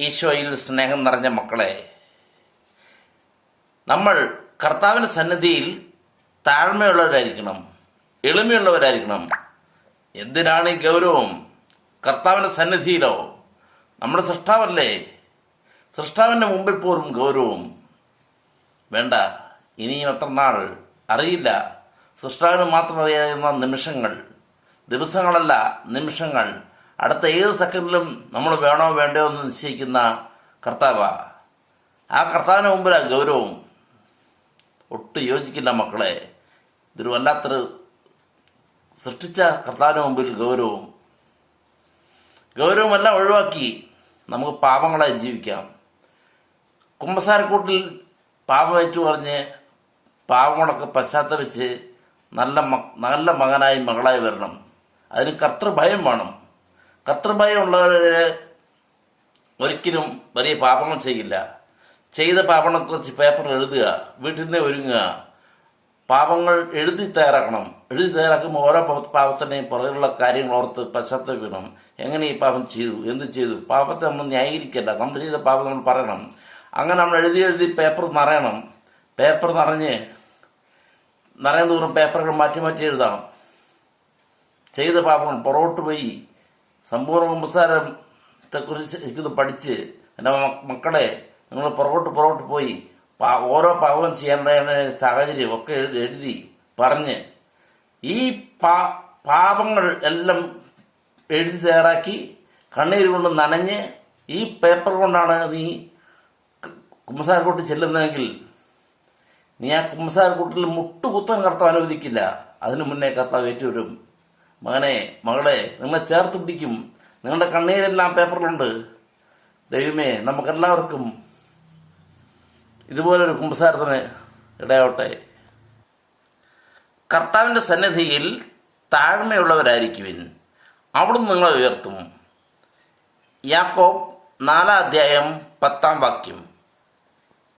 ഈശോയിൽ സ്നേഹം നിറഞ്ഞ മക്കളെ നമ്മൾ കർത്താവിന്റെ സന്നിധിയിൽ താഴ്മയുള്ളവരായിരിക്കണം എളിമയുള്ളവരായിരിക്കണം. എന്തിനാണ് ഈ ഗൗരവം? കർത്താവിന്റെ സന്നിധിയിലോ? നമ്മുടെ സൃഷ്ടാവല്ലേ? സൃഷ്ടാവിന്റെ മുമ്പിൽ പോലും ഗൗരവം. വേണ്ട ഇനിയും എത്ര നാൾ? അറിയില്ല. സൃഷ്ടാവിന് മാത്രം അറിയാവുന്ന നിമിഷങ്ങൾ ദിവസങ്ങളല്ല നിമിഷങ്ങൾ. അടുത്ത ഏത് സെക്കൻഡിലും നമ്മൾ വേണോ വേണ്ടയോ എന്ന് നിശ്ചയിക്കുന്ന കർത്താവ. ആ കർത്താവിന് മുമ്പിലാണ് ഗൗരവം. ഒട്ടും യോജിക്കില്ല മക്കളെ. ഇതൊരു വല്ലാത്തൊരു സൃഷ്ടിച്ച കർത്താവിന് മുമ്പിൽ ഗൗരവം. ഗൗരവമെല്ലാം ഒഴിവാക്കി നമുക്ക് പാപങ്ങളായി ജീവിക്കാം. കുമ്പസാരക്കൂട്ടിൽ പാപമേറ്റു പറഞ്ഞ് പാപങ്ങളൊക്കെ പശ്ചാത്തപിച്ച് നല്ല മ നല്ല മകനായി മകളായി വരണം. അതിന് കർത്തൃഭയം വേണം. കർത്തൃഭയം ഉള്ളവര് ഒരിക്കലും വലിയ പാപങ്ങൾ ചെയ്യില്ല. ചെയ്ത പാപങ്ങളെക്കുറിച്ച് പേപ്പർ എഴുതുക വീട്ടിൽ നിന്ന് ഒരുങ്ങുക പാപങ്ങൾ എഴുതി തയ്യാറാക്കണം. എഴുതി തയ്യാറാക്കുമ്പോൾ ഓരോ പാപത്തിന്റെയും പുറകിലുള്ള കാര്യങ്ങൾ ഓർത്ത് പശ്ചാത്തലപ്പിക്കണം എങ്ങനെ ഈ പാപം ചെയ്തു? എന്ത് ചെയ്തു? പാപത്തെ നമ്മൾ ന്യായീകരിക്കല്ല നമ്മൾ ചെയ്ത പാപം നമ്മൾ പറയണം. അങ്ങനെ നമ്മൾ എഴുതി എഴുതി പേപ്പർ നിറയണം. പേപ്പർ നിറഞ്ഞ് നിറയുന്ന ദൂരം പേപ്പറുകൾ മാറ്റി മാറ്റി എഴുതാം ചെയ്ത പാപങ്ങൾ പുറകോട്ട് പോയി സമ്പൂർണ കുമ്പസാരത്തെക്കുറിച്ച് എനിക്കിത് പഠിച്ച് എന്റെ മക്കളെ നിങ്ങൾ പുറകോട്ട് പുറകോട്ട് പോയി ഓരോ പാവം ചെയ്യേണ്ട സാഹചര്യം ഒക്കെ എഴുതി പറഞ്ഞ് ഈ പാ പാപങ്ങൾ എല്ലാം എഴുതി തയ്യാറാക്കി കണ്ണീര് കൊണ്ട് നനഞ്ഞ് ഈ പേപ്പർ കൊണ്ടാണ് നീ കുമ്പസാരക്കൂട്ട് ചെല്ലുന്നതെങ്കിൽ നീ ആ കുമ്പസാരക്കൂട്ടിൽ മുട്ടുകുത്താൻ കർത്താവ് അനുവദിക്കില്ല. അതിനു മുന്നേ കർത്താവ് ഏറ്റുവരും. മകനെ മകളെ നിങ്ങളെ ചേർത്ത് പിടിക്കും. നിങ്ങളുടെ കണ്ണീരെല്ലാം പേപ്പറിലുണ്ട്. ദൈവമേ നമുക്കെല്ലാവർക്കും ഇതുപോലൊരു കുമ്പസാരത്തിന് ഇടയാവട്ടെ. കർത്താവിന്റെ സന്നിധിയിൽ താഴ്മയുള്ളവരായിരിക്കുവിൻ. അവിടുന്ന് നിങ്ങളെ ഉയർത്തും. യാക്കോബ് നാലാം അധ്യായം പത്താം വാക്യം.